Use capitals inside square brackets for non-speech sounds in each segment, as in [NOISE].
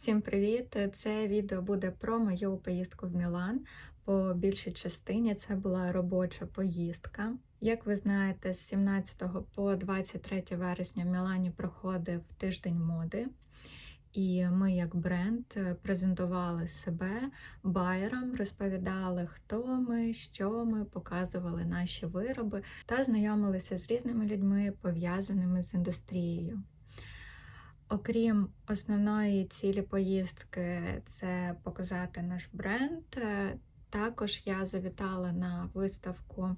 Всім привіт! Це відео буде про мою поїздку в Мілан. По більшій частині це була робоча поїздка. Як ви знаєте, з 17 по 23 вересня в Мілані проходив тиждень моди. І ми, як бренд, презентували себе байерам, розповідали, хто ми, що ми, показували наші вироби та знайомилися з різними людьми, пов'язаними з індустрією. Окрім основної цілі поїздки, це показати наш бренд. е, Також я завітала на виставку,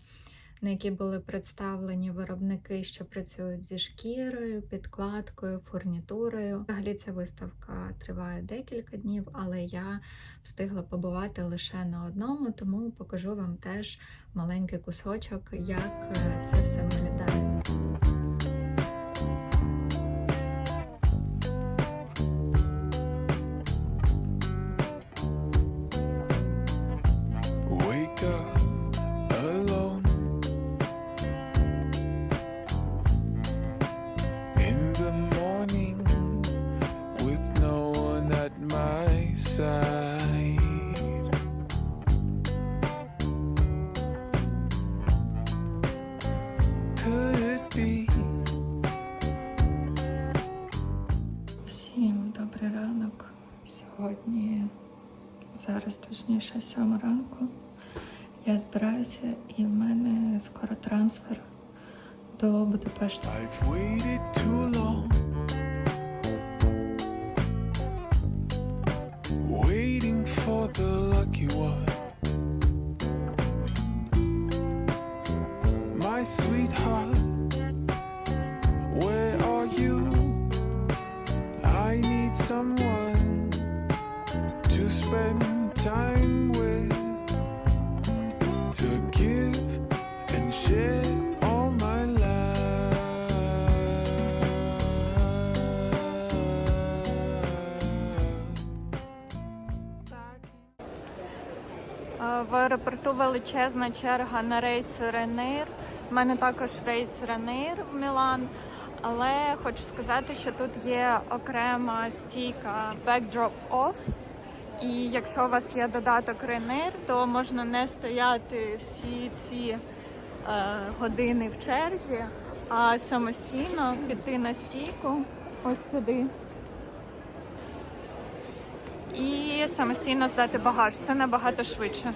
на якій були представлені виробники, що працюють зі шкірою, підкладкою, фурнітурою. Взагалі ця виставка триває декілька днів, але я встигла побувати лише на одному, тому покажу вам теж маленький кусочок, як е, це все виглядає. Зараз точніше, 7 ранку. Я збираюся і в мене скоро трансфер до Будапешта. Аеропорту величезна черга на рейс Ренейр. У мене також рейс Ренейр в Мілан. Але хочу сказати, що тут є окрема стійка Backdrop Off. І якщо у вас є додаток Ренейр, то можна не стояти всі ці е, години в черзі, а самостійно піти на стійку ось сюди. І самостійно здати багаж. Це набагато швидше.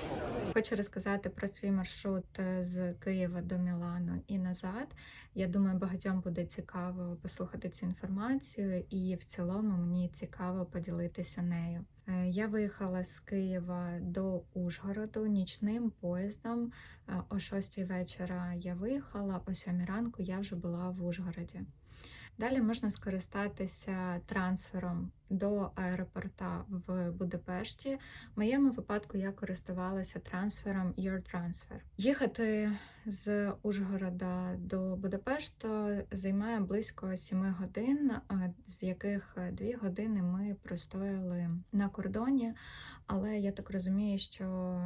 Хочу розказати про свій маршрут е, з Києва до Мілану і назад. Я думаю, багатьом буде цікаво послухати цю інформацію, і в цілому мені цікаво поділитися нею. Е, Я виїхала з Києва до Ужгороду нічним поїздом. Е, О 6 вечора я виїхала, о 7 ранку я вже була в Ужгороді. Далі можна скористатися трансфером до аеропорта в Будапешті. В моєму випадку я користувалася трансфером Your Transfer. Їхати з Ужгорода до Будапешту займає близько 7 годин, з яких 2 години ми простояли на кордоні. Але я так розумію, що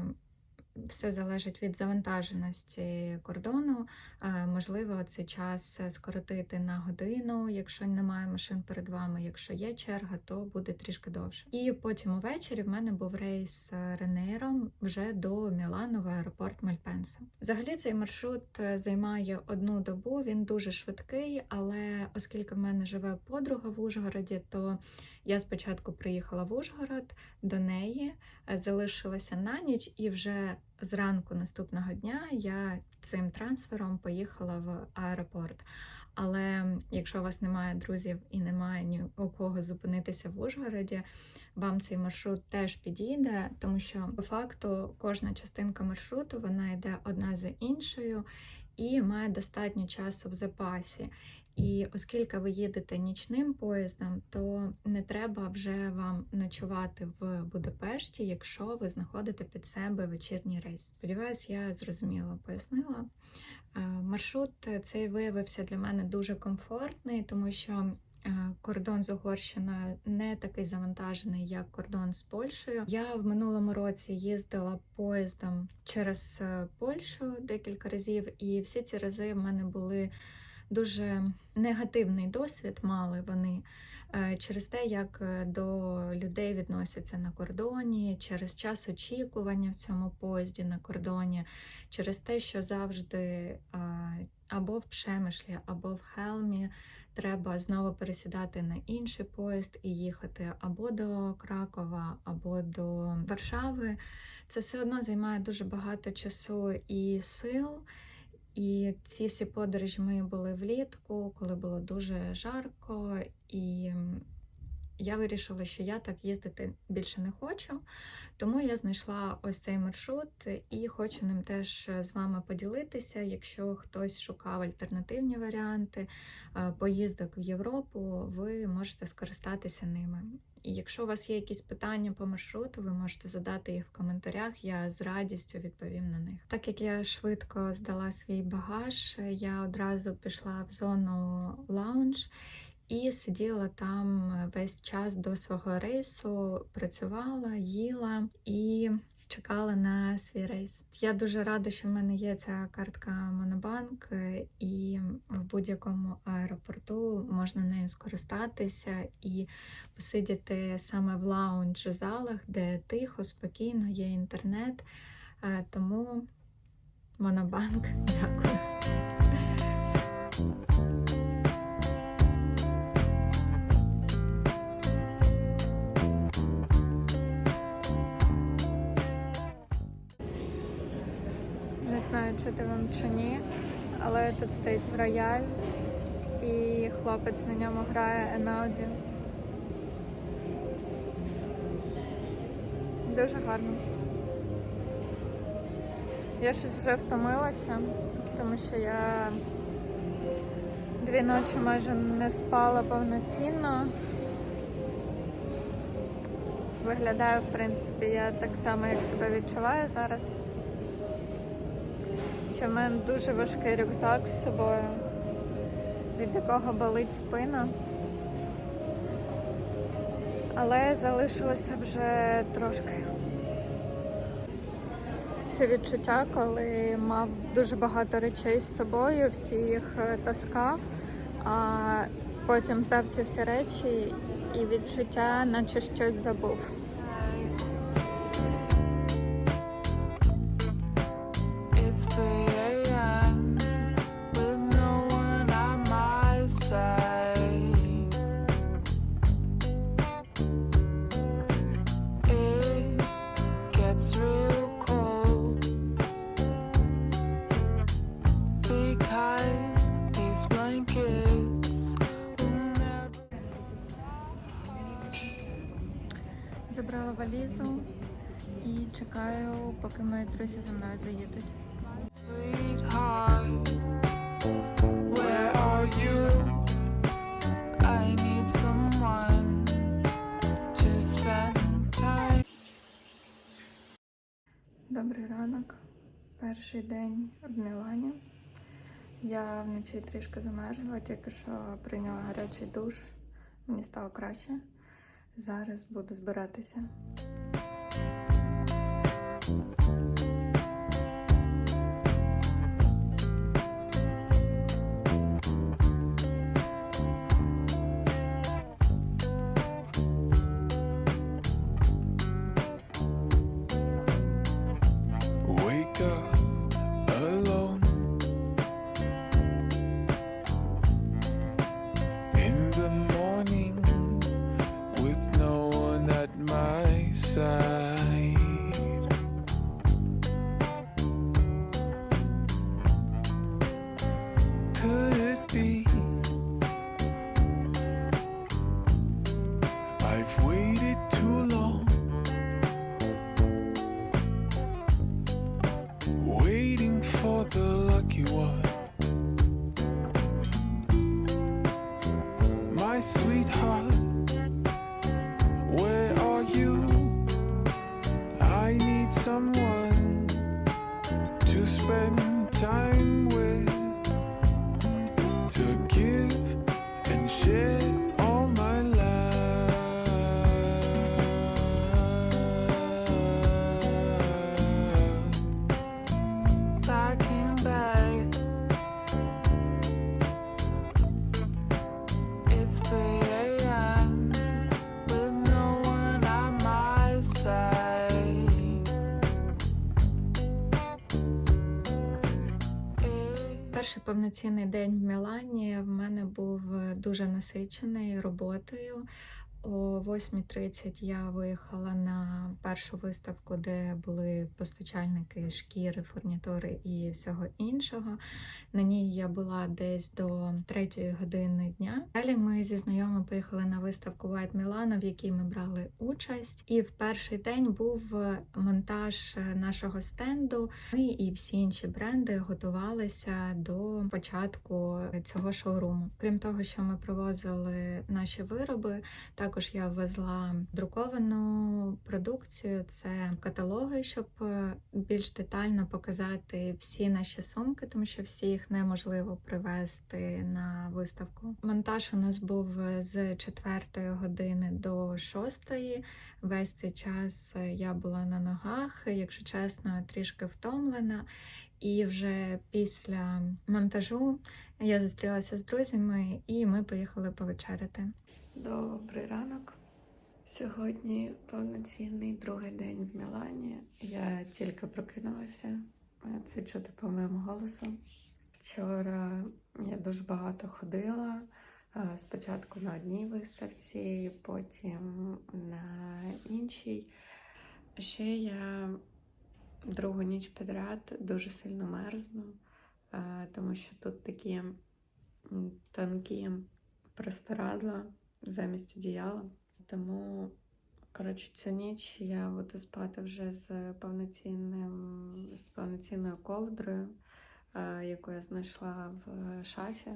все залежить від завантаженості кордону. Е, Можливо, цей час скоротити на годину, якщо немає машин перед вами. Якщо є черга, то буде трішки довше. І потім увечері в мене був рейс Ренейром вже до Мілану в аеропорт Мальпенса. Взагалі цей маршрут е, займає одну добу. Він дуже швидкий, але оскільки в мене живе подруга в Ужгороді, то я спочатку приїхала в Ужгород до неї, е, залишилася на ніч, і вже зранку наступного дня я цим трансфером поїхала в аеропорт. Але якщо у вас немає друзів і немає ні у кого зупинитися в Ужгороді, вам цей маршрут теж підійде, тому що по факту кожна частинка маршруту вона йде одна за іншою і має достатньо часу в запасі. І оскільки ви їдете нічним поїздом, то не треба вже вам ночувати в Будапешті, якщо ви знаходите під себе вечірній рейс. Сподіваюсь, я зрозуміло пояснила. Е, Маршрут цей виявився для мене дуже комфортний, тому що е, кордон з Угорщиною не такий завантажений, як кордон з Польщею. Я в минулому році їздила поїздом через е, Польщу декілька разів, і всі ці рази в мене були дуже негативний досвід мали вони е, через те, як е, до людей відносяться на кордоні, через час очікування в цьому поїзді на кордоні, через те, що завжди або в Пшемишлі, або в Хелмі треба знову пересідати на інший поїзд і їхати або до Кракова, або до Варшави. Це все одно займає дуже багато часу і сил. І ці всі подорожі ми були влітку, коли було дуже жарко, і я вирішила, що я так їздити більше не хочу. Тому я знайшла ось цей маршрут і хочу ним теж з вами поділитися. Якщо хтось шукав альтернативні варіанти е, поїздок в Європу, ви можете скористатися ними. І якщо у вас є якісь питання по маршруту, ви можете задати їх в коментарях. Я з радістю відповім на них. Так як я швидко здала свій багаж, я одразу пішла в зону лаунж і сиділа там весь час до свого рейсу, працювала, їла і чекала на свій рейс. Я дуже рада, що в мене є ця картка Монобанк, і в будь-якому аеропорту можна нею скористатися і посидіти саме в лаунж залах, де тихо, спокійно, є інтернет. Е, Тому Монобанк, [LAUGHS] дякую. Знаю, чути вам чи ні, але тут стоїть рояль, і хлопець на ньому грає Енауді. Дуже гарно. Я щось вже втомилася, тому що я дві ночі майже не спала повноцінно. Виглядаю, в принципі, я так само, як себе відчуваю зараз. Що в мене дуже важкий рюкзак з собою, від якого болить спина. Але залишилося вже трошки. Це відчуття, коли мав дуже багато речей з собою, всі їх е, таскав, а потім здав ці всі речі і відчуття, наче щось забув. Забрала валізу і чекаю, поки мої друзі за мною заїдуть. Where are you? I need someone to spend time. Добрий ранок, перший день в Мілані. Я вночі трішки замерзла, тільки що прийняла гарячий душ, мені стало краще. Зараз буду збиратися. Side. Перший повноцінний день в Мілані в мене був е, дуже насичений роботою. О 8.30 я виїхала на першу виставку, де були постачальники шкіри, фурнітури і всього іншого. На ній я була десь до 3 години дня. Далі ми зі знайомими поїхали на виставку White Milano, в якій ми брали участь. І в перший день був монтаж нашого стенду. Ми і всі інші бренди готувалися до початку цього шоуруму. Крім того, що ми привозили наші вироби, також я ввезла друковану продукцію. Це каталоги, щоб е, більш детально показати всі наші сумки, тому що всі їх неможливо привезти на виставку. Монтаж у нас був з 4 години до 6. Весь цей час я була на ногах, якщо чесно, трішки втомлена. І вже після монтажу я зустрілася з друзями, і ми поїхали повечеряти. Добрий ранок. Сьогодні повноцінний другий день в Мілані. Я тільки прокинулася. Це чути по моєму голосу. Вчора я дуже багато ходила. Е, Спочатку на одній виставці, потім на іншій. Ще я другу ніч підряд дуже сильно мерзну, е, тому що тут такі тонкі простирадла замість одіяла. Тому, коротше, цю ніч я буду спати вже з повноцінним, з повноцінною ковдрою, е, яку я знайшла в шафі.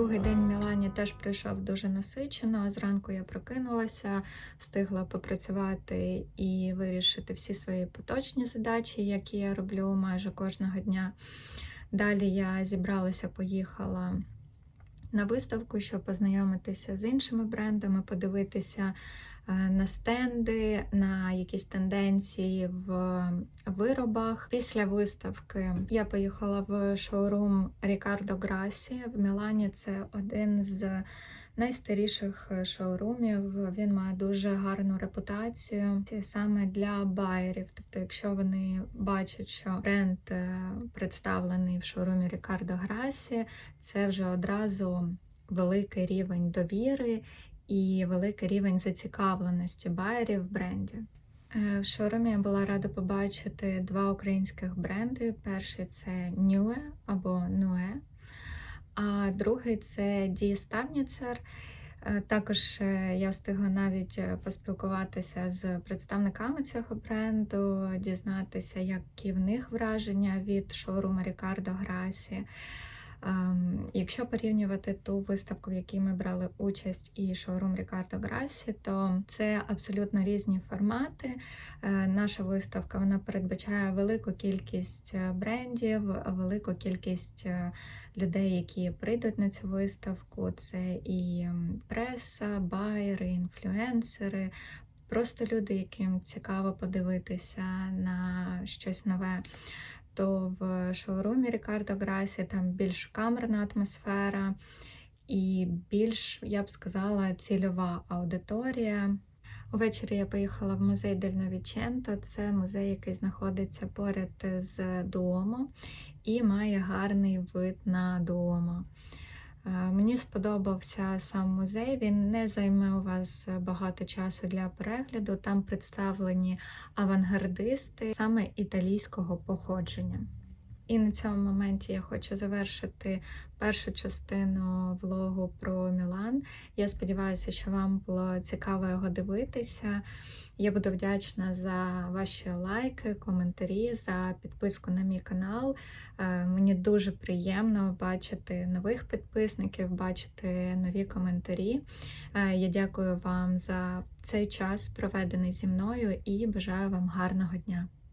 Другий день в Мілані теж пройшов дуже насичено. Зранку я прокинулася, встигла попрацювати і вирішити всі свої поточні задачі, які я роблю майже кожного дня. Далі я зібралася, поїхала на виставку, щоб познайомитися з іншими брендами, подивитися е, на стенди, на якісь тенденції в виробах. Після виставки я поїхала в шоурум Рікардо Грасі в Мілані. Це один з найстаріших е, шоурумів. Він має дуже гарну репутацію саме для байерів. Тобто, якщо вони бачать, що бренд е, представлений в шоурумі Рікардо Грасі, це вже одразу великий рівень довіри і великий рівень зацікавленості байерів в бренді. Е, В шоурумі я була рада побачити два українських бренди. Перший це Nue або Nue, а другий це Die Stavnitzer. Е, Також е, я встигла навіть е, поспілкуватися з представниками цього бренду, дізнатися, які в них враження від шоуруму Рікардо Грасі. Ем, Якщо порівнювати ту виставку, в якій ми брали участь, і шоурум Рікардо Грасі, то це абсолютно різні формати. Е, Наша виставка вона передбачає велику кількість е, брендів, велику кількість е, людей, які прийдуть на цю виставку. Це і преса, байери, інфлюенсери, просто люди, яким цікаво подивитися на щось нове. То в шоурумі Рікардо Грасі там більш камерна атмосфера і більш, я б сказала, цільова аудиторія. Увечері я поїхала в музей Дельновіченто. Це музей, який знаходиться поряд з Дуомо і має гарний вид на Дуомо. Е, Мені сподобався сам музей. Він не займе у вас багато часу для перегляду. Там представлені авангардисти саме італійського походження. І на цьому моменті я хочу завершити першу частину влогу про Мілан. Я сподіваюся, що вам було цікаво його дивитися. Я буду вдячна за ваші лайки, коментарі, за підписку на мій канал. Е, Мені дуже приємно бачити нових підписників, бачити нові коментарі. Е, Я дякую вам за цей час, проведений зі мною, і бажаю вам гарного дня.